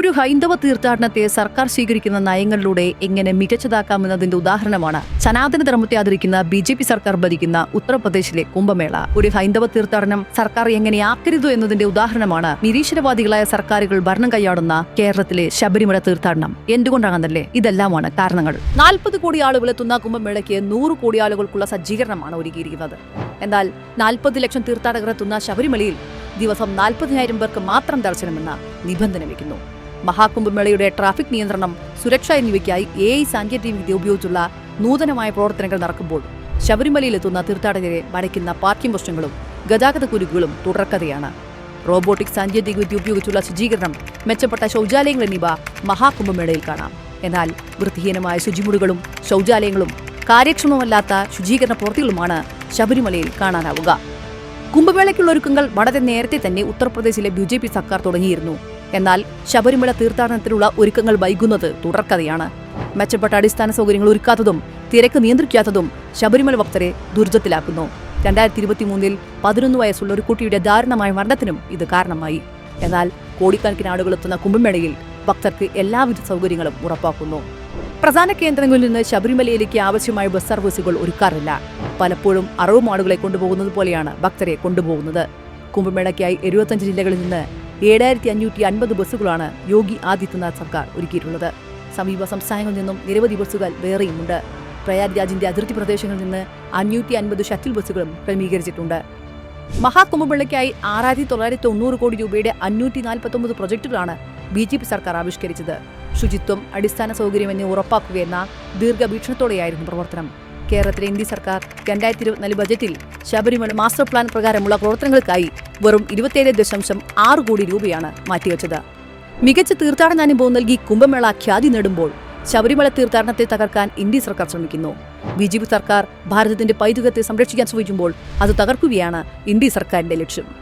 ഒരു ഹൈന്ദവ തീർത്ഥാടനത്തെ സർക്കാർ സ്വീകരിക്കുന്ന നയങ്ങളിലൂടെ എങ്ങനെ മികച്ചതാക്കാമെന്നതിന്റെ ഉദാഹരണമാണ് സനാതന ധർമ്മത്തെ ആദരിക്കുന്ന ബി ജെ പി സർക്കാർ ഭരിക്കുന്ന ഉത്തർപ്രദേശിലെ കുംഭമേള. ഒരു ഹൈന്ദവ തീർത്ഥാടനം സർക്കാർ എങ്ങനെയാക്കരുത് എന്നതിന്റെ ഉദാഹരണമാണ് നിരീശ്വരവാദികളായ സർക്കാരുകൾ ഭരണം കൈയാടുന്ന കേരളത്തിലെ ശബരിമല തീർത്ഥാടനം. എന്തുകൊണ്ടാണെന്നല്ലേ? ഇതെല്ലാമാണ് കാരണങ്ങൾ. നാൽപ്പത് കോടി ആളുകൾ എത്തുന്ന കുംഭമേളയ്ക്ക് നൂറ് കോടി ആളുകൾക്കുള്ള സജ്ജീകരണമാണ് ഒരുക്കിയിരിക്കുന്നത്. എന്നാൽ നാൽപ്പത് ലക്ഷം തീർത്ഥാടകർ എത്തുന്ന ശബരിമലയിൽ ദിവസം നാൽപ്പതിനായിരം പേർക്ക് മാത്രം ദർശനമെന്ന നിബന്ധന വെക്കുന്നു മഹാകുംഭമേളയുടെ ട്രാഫിക് നിയന്ത്രണം സുരക്ഷ എന്നിവയ്ക്കായി എ ഐ സാങ്കേതിക വിദ്യ ഉപയോഗിച്ചുള്ള നൂതനമായ പ്രവർത്തനങ്ങൾ നടക്കുമ്പോൾ ശബരിമലയിലെത്തുന്ന തീർത്ഥാടകരെ വരയ്ക്കുന്ന പാർക്കിംഗ് പ്രശ്നങ്ങളും ഗതാഗത കുരുക്കുകളും തുടർക്കഥയാണ്. റോബോട്ടിക് സാങ്കേതികവിദ്യ ഉപയോഗിച്ചുള്ള ശുചീകരണം മെച്ചപ്പെട്ട ശൗചാലയങ്ങൾ എന്നിവ മഹാകുംഭമേളയിൽ കാണാം. എന്നാൽ വൃത്തിഹീനമായ ശുചിമുറികളും ശൗചാലയങ്ങളും കാര്യക്ഷമമല്ലാത്ത ശുചീകരണ പ്രവൃത്തികളുമാണ് ശബരിമലയിൽ കാണാനാവുക. കുംഭമേളയ്ക്കുള്ള ഒരുക്കങ്ങൾ വളരെ നേരത്തെ തന്നെ ഉത്തർപ്രദേശിലെ ബി സർക്കാർ തുടങ്ങിയിരുന്നു. എന്നാൽ ശബരിമല തീർത്ഥാടനത്തിനുള്ള ഒരുക്കങ്ങൾ വൈകുന്നത് തുടർക്കഥയാണ്. മെച്ചപ്പെട്ട അടിസ്ഥാന സൗകര്യങ്ങൾ ഒരുക്കാത്തതും തിരക്ക് നിയന്ത്രിക്കാത്തതും ശബരിമല ഭക്തരെ ദുരിതത്തിലാക്കുന്നു. രണ്ടായിരത്തി ഇരുപത്തി മൂന്നിൽ പതിനൊന്ന് വയസ്സുള്ള ഒരു കുട്ടിയുടെ ദാരുണമായ മരണത്തിനും ഇത് കാരണമായി. എന്നാൽ കോടിക്കണക്കിന് ആളുകൾ എത്തുന്ന കുംഭമേളയിൽ ഭക്തർക്ക് എല്ലാവിധ സൗകര്യങ്ങളും ഉറപ്പാക്കുന്നു. പ്രധാന കേന്ദ്രങ്ങളിൽ നിന്ന് ശബരിമലയിലേക്ക് ആവശ്യമായ ബസ് സർവീസുകൾ ഒരുക്കാറില്ല. പലപ്പോഴും അറവ് കൊണ്ടുപോകുന്നത് പോലെയാണ് ഭക്തരെ കൊണ്ടുപോകുന്നത്. കുംഭമേളയ്ക്കായി എഴുപത്തഞ്ച് ജില്ലകളിൽ നിന്ന് ഏഴായിരത്തി അഞ്ഞൂറ്റി അൻപത് ബസ്സുകളാണ് യോഗി ആദിത്യനാഥ് സർക്കാർ ഒരുക്കിയിട്ടുള്ളത്. സമീപ സംസ്ഥാനങ്ങളിൽ നിന്നും നിരവധി ബസ്സുകൾ വേറെയുമുണ്ട്. പ്രയാഗ് രാജിന്റെ അതിർത്തി പ്രദേശങ്ങളിൽ നിന്ന് അഞ്ഞൂറ്റി അൻപത് ഷട്ടിൽ ബസ്സുകളും ക്രമീകരിച്ചിട്ടുണ്ട്. മഹാകുംഭമേളയ്ക്കായി ആറായിരത്തി തൊള്ളായിരത്തി തൊണ്ണൂറ് കോടി രൂപയുടെ അഞ്ഞൂറ്റി നാൽപ്പത്തൊമ്പത് പ്രൊജക്ടുകളാണ് ബി ജെ പി സർക്കാർ ആവിഷ്കരിച്ചത്. ശുചിത്വം അടിസ്ഥാന സൗകര്യം എന്നിവ ഉറപ്പാക്കുകയെന്ന ദീർഘവീക്ഷണത്തോടെയായിരുന്നു പ്രവർത്തനം. കേരളത്തിലെ ഇന്ത്യ സർക്കാർ രണ്ടായിരത്തി ഇരുപത്തിനാല് ബജറ്റിൽ ശബരിമല മാസ്റ്റർ പ്ലാൻ പ്രകാരമുള്ള പ്രവർത്തനങ്ങൾക്കായി വെറും ഇരുപത്തിയേഴ് ദശാംശം ആറ് കോടി രൂപയാണ് മാറ്റിവെച്ചത്. മികച്ച തീർത്ഥാടന അനുഭവം നൽകി കുംഭമേള ഖ്യാതി നേടുമ്പോൾ ശബരിമല തീർത്ഥാടനത്തെ തകർക്കാൻ ഇന്ത്യ സർക്കാർ ശ്രമിക്കുന്നു. ബി ജെ പി സർക്കാർ ഭാരതത്തിന്റെ പൈതൃകത്തെ സംരക്ഷിക്കാൻ ശ്രമിക്കുമ്പോൾ അത് തകർക്കുകയാണ് ഇന്ത്യ സർക്കാരിന്റെ ലക്ഷ്യം.